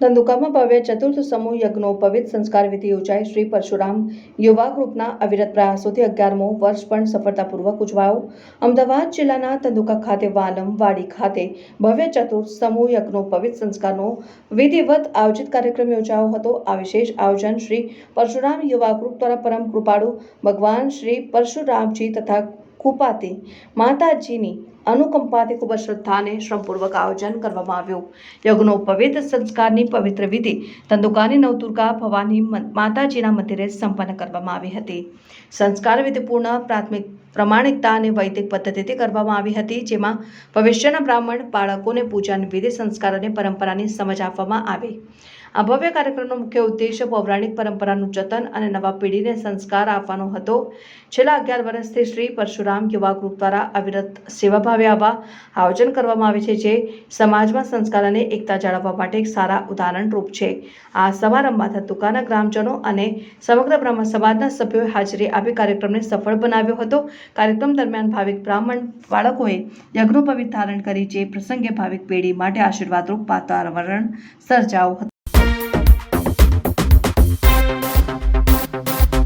ધંધુકામાં ભવ્ય ચતુર્થ સમૂહ યજ્ઞોપવિત સંસ્કાર વિધિ યોજાઈ. શ્રી પરશુરામ યુવા ગ્રુપના અવિરત પ્રયાસોથી અગિયારમો વર્ષ પણ સફળતાપૂર્વક ઉજવાયો. અમદાવાદ જિલ્લાના ધંધુકા ખાતે વાલમ વાડી ખાતે ભવ્ય ચતુર્થ સમૂહ યજ્ઞોપવિત સંસ્કારનો વિધિવત આયોજિત કાર્યક્રમ યોજાયો હતો. આ વિશેષ આયોજન શ્રી પરશુરામ યુવા ગ્રુપ દ્વારા પરમ કૃપાળુ ભગવાન શ્રી પરશુરામજી તથા કુપાતી માતાજીની અનુકંપાથી ખૂબ જ શ્રદ્ધા અને શ્રમપૂર્વક આયોજન કરવામાં આવ્યું. યજ્ઞોપવિત સંસ્કારની પવિત્ર વિધિ ધંધુકાની નવદુર્ગા ભવાની માતાજીના મંદિરે સંપન્ન કરવામાં આવી હતી. સંસ્કાર વિધિપૂર્ણ પ્રાથમિક પ્રમાણિકતા અને વૈદિક પદ્ધતિથી કરવામાં આવી હતી, જેમાં ભવિષ્યના બ્રાહ્મણ બાળકોને પૂજાની વિધિ, સંસ્કાર અને પરંપરાની સમજ આપવામાં આવી. આ ભવ્ય કાર્યક્રમનો મુખ્ય ઉદ્દેશ પૌરાણિક પરંપરાનું જતન અને નવા પેઢીને સંસ્કાર આપવાનો હતો. છેલ્લા અગિયાર વર્ષથી શ્રી પરશુરામ યુવા ગ્રુપ દ્વારા અવિરત સેવાભાવે આવા આયોજન કરવામાં આવે છે જે સમાજમાં સંસ્કાર અને એકતા જાળવવા માટે એક સારા ઉદાહરણરૂપ છે. આ સમારંભમાં ધતુકાના ગ્રામજનો અને સમગ્ર બ્રહ્મ સમાજના સભ્યોએ હાજરી આપી કાર્યક્રમને સફળ બનાવ્યો હતો. કાર્યક્રમ દરમિયાન ભાવિક બ્રાહ્મણ બાળકોએ યજ્ઞોપવિત ધારણ કરી જે પ્રસંગે ભાવિક પેઢી માટે આશીર્વાદરૂપ વાતાવરણ સર્જાયું હતું.